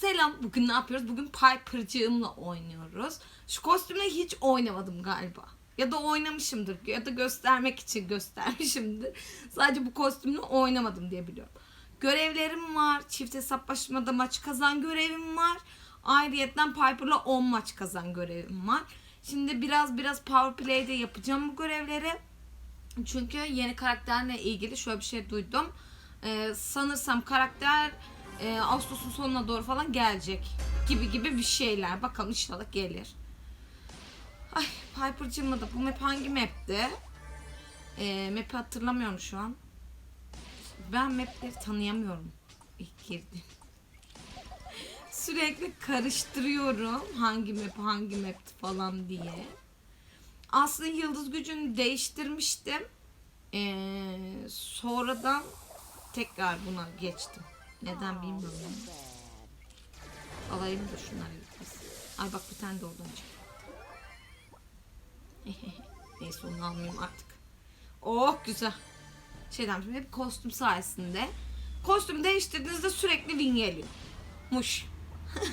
Selam. Bugün ne yapıyoruz? Bugün Piper'cığımla oynuyoruz. Şu kostümle hiç oynamadım galiba. Ya da oynamışımdır. Ya da göstermek için göstermişimdir. Sadece bu kostümle oynamadım diye biliyorum. Görevlerim var. Çift hesaplaşmada maç kazan görevim var. Ayrıyetten Piper'la 10 maç kazan görevim var. Şimdi biraz biraz Power Play'de yapacağım bu görevleri. Çünkü yeni karakterle ilgili şöyle bir şey duydum. Ee, sanırsam karakter e, Ağustos'un sonuna doğru falan gelecek gibi gibi bir şeyler. Bakalım inşallah gelir. Ay Piper'cığımla da bu map hangi map'ti? Ee, map'i hatırlamıyorum şu an. Ben map'leri tanıyamıyorum. İlk girdim. Sürekli karıştırıyorum hangi map hangi map'ti falan diye. Aslında yıldız gücünü değiştirmiştim. Ee, sonradan tekrar buna geçtim. Neden bilmiyorum. Alayım da şunları gitmesin. Ay bak bir tane de oradan çıktı. Neyse onu almayayım artık. Oh güzel. Şeyden şimdi hep kostüm sayesinde. Kostüm değiştirdiğinizde sürekli win geliyor. Muş.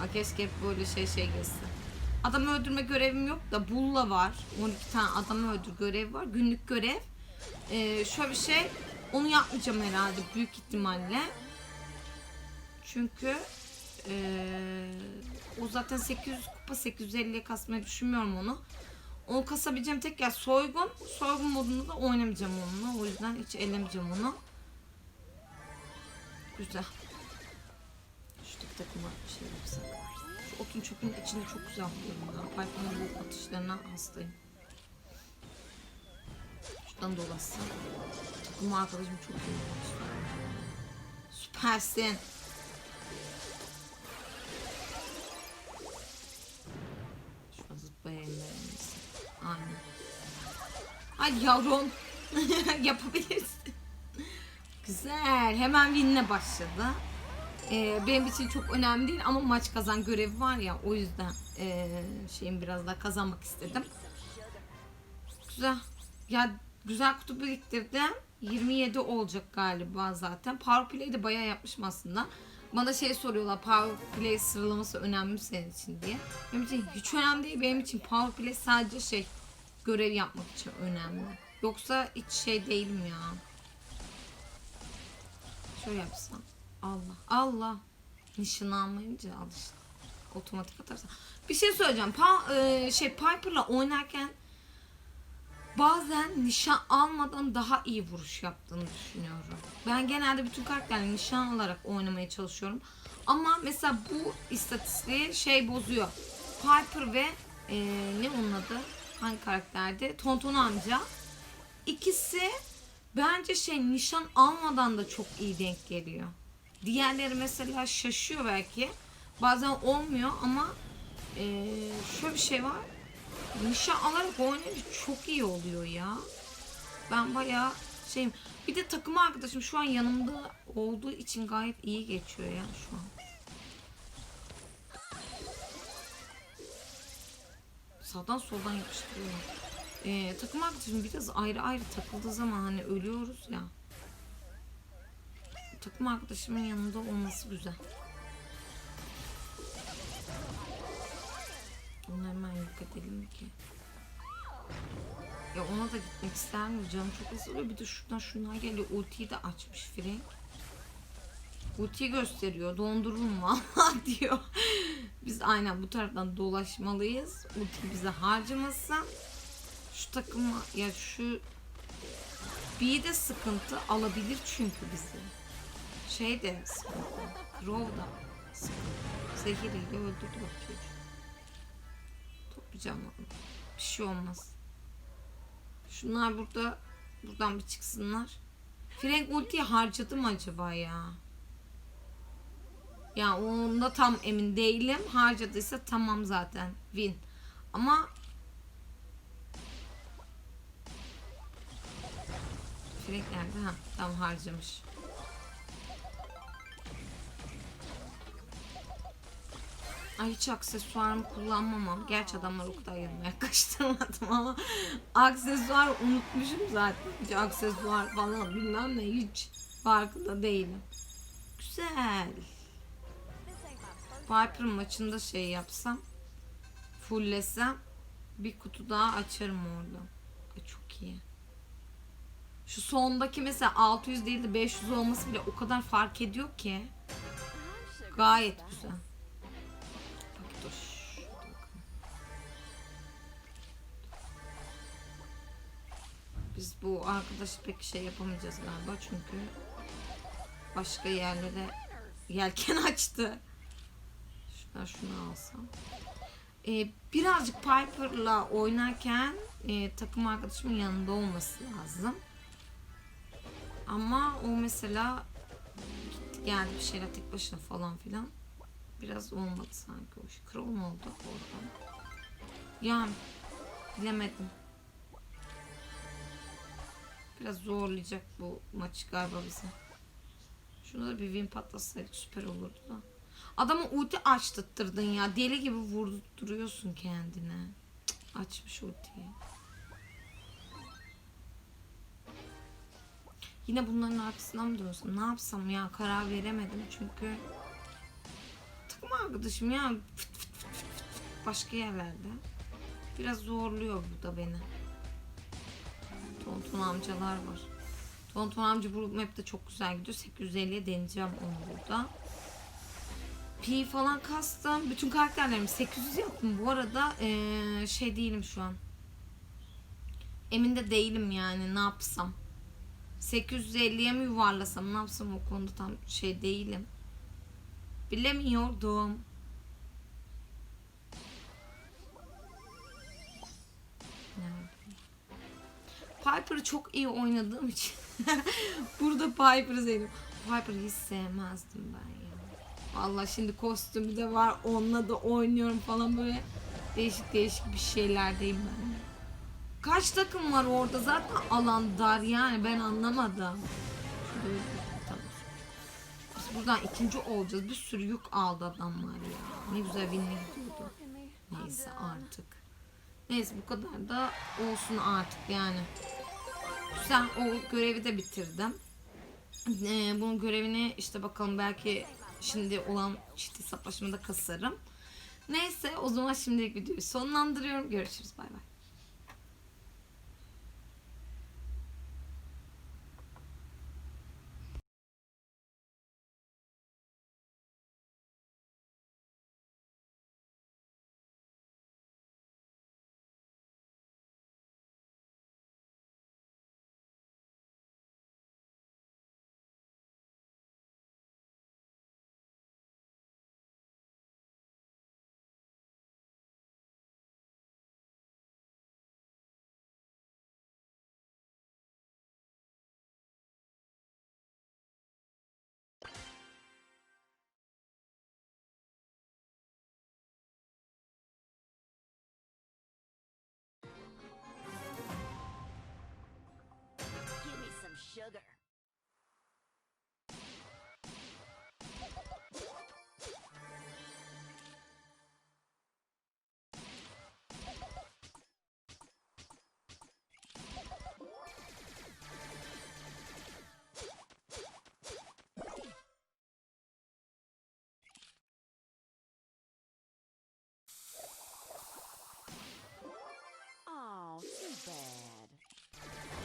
Bak keşke hep böyle şey şey gelsin. Adam öldürme görevim yok da bulla var. 12 tane adamı öldür görev var. Günlük görev. Ee, şöyle bir şey. Onu yapmayacağım herhalde büyük ihtimalle. Çünkü ee, o zaten 800 kupa 850'ye kasmayı düşünmüyorum onu. Onu kasabileceğim tek yer soygun. Soygun modunda da oynamayacağım onunla. O yüzden hiç ellemeyeceğim onu. Güzel. Şuradaki takıma bir şey yapsak. Şu otun çöpün içinde çok güzel buluyorum ben. Pipe'ın bu atışlarına hastayım. Şuradan dolaşsam. Takım arkadaşım çok iyi. Süpersin. Şurada zıplayayım ben. Aynen. Ay yavrum. Yapabilirsin. Güzel. Hemen win'le başladı. Ee, benim için çok önemli değil ama maç kazan görevi var ya o yüzden ee, şeyim biraz daha kazanmak istedim. Güzel. Ya güzel kutu biriktirdim. 27 olacak galiba zaten. Power Play de bayağı yapmışım aslında. Bana şey soruyorlar Power Play sıralaması önemli mi senin için diye. Benim için hiç önemli değil. Benim için Power Play sadece şey görev yapmak için önemli. Yoksa hiç şey değilim ya. Şöyle yapsam. Allah. Allah. Nişan almayınca al işte. Otomatik atarsan. Bir şey söyleyeceğim. Pa, e, şey Piper'la oynarken bazen nişan almadan daha iyi vuruş yaptığını düşünüyorum. Ben genelde bütün karakterleri nişan alarak oynamaya çalışıyorum. Ama mesela bu istatistiği şey bozuyor. Piper ve e, ne onun adı? Hangi karakterdi? Tonton amca. İkisi bence şey nişan almadan da çok iyi denk geliyor. Diğerleri mesela şaşıyor belki. Bazen olmuyor ama e, şöyle bir şey var. Nişan alarak oynayınca çok iyi oluyor ya. Ben bayağı şeyim. Bir de takım arkadaşım şu an yanımda olduğu için gayet iyi geçiyor ya şu an. Sağdan soldan yapıştırıyor. Ee, takım arkadaşım biraz ayrı ayrı takıldığı zaman hani ölüyoruz ya. Takım arkadaşımın yanında olması güzel. Onu yok edelim ki. Ya ona da gitmek istemiyorum. Canım çok ısırıyor. Bir de şuradan şunlar geliyor. Ultiyi de açmış Frank. Ultiyi gösteriyor. Dondururum valla diyor. Biz aynen bu taraftan dolaşmalıyız. Ulti bize harcamasın. Şu takıma ya şu bir de sıkıntı alabilir çünkü bizi. Şey de sıkıntı. Crow da sıkıntı. Zehiriyle öldürdü bak çocuğu. Onu. Bir şey olmaz. Şunlar burada buradan bir çıksınlar. Frank ultiyi harcadı mı acaba ya? Ya onda tam emin değilim. Harcadıysa tamam zaten. Win. Ama Frank nerede? Ha, tam harcamış. Ay hiç aksesuarımı kullanmamam. Gerçi adamlar o kadar yanıma yaklaştırmadım ama aksesuar unutmuşum zaten. Hiç aksesuar falan bilmem ne hiç farkında değilim. Güzel. Piper maçında şey yapsam fulllesem bir kutu daha açarım orada. Ay, çok iyi. Şu sondaki mesela 600 değil de 500 olması bile o kadar fark ediyor ki. Gayet güzel. Biz bu arkadaşı pek şey yapamayacağız galiba çünkü başka yerlere yelken açtı. Şuradan şunu alsam. Ee, birazcık Piper'la oynarken e, takım arkadaşımın yanında olması lazım. Ama o mesela gitti geldi bir şeyler tek başına falan filan. Biraz olmadı sanki o. Kral oldu oradan? Yani bilemedim. Biraz zorlayacak bu maç galiba bize. Şunu da bir win patlasaydık süper olurdu da. Adamı ulti açtırttırdın ya. Deli gibi vurduruyorsun kendine. Cık, Açmış ultiyi. Yine bunların arkasından mı dönsem? Ne yapsam ya? Karar veremedim çünkü takım arkadaşım ya fıt fıt fıt fıt fıt başka yerlerde. Biraz zorluyor bu da beni. Tonton amcalar var. Tonton amca bu map'te çok güzel gidiyor. 850'ye deneyeceğim onu burada. Pi falan kastım. Bütün karakterlerimi 800 yaptım. Bu arada eee, şey değilim şu an. Emin de değilim yani ne yapsam. 850'ye mi yuvarlasam ne yapsam o konuda tam şey değilim. Bilemiyordum. Piper'ı çok iyi oynadığım için burada Piper'ı sevdim. Piper'ı hiç sevmezdim ben ya. Vallahi şimdi kostümü de var onunla da oynuyorum falan böyle değişik değişik bir şeylerdeyim ben. Kaç takım var orada zaten alan dar yani ben anlamadım. Şöyle bir- tamam. Biz buradan ikinci olacağız. Bir sürü yük aldı adamlar ya. Ne güzel winle gidiyordu. Neyse artık. Neyse bu kadar da olsun artık yani. Güzel o görevi de bitirdim. Ee, bunun görevini işte bakalım belki şimdi olan çift hesaplaşmada kasarım. Neyse o zaman şimdilik videoyu sonlandırıyorum. Görüşürüz bay bay. other. Oh, too bad.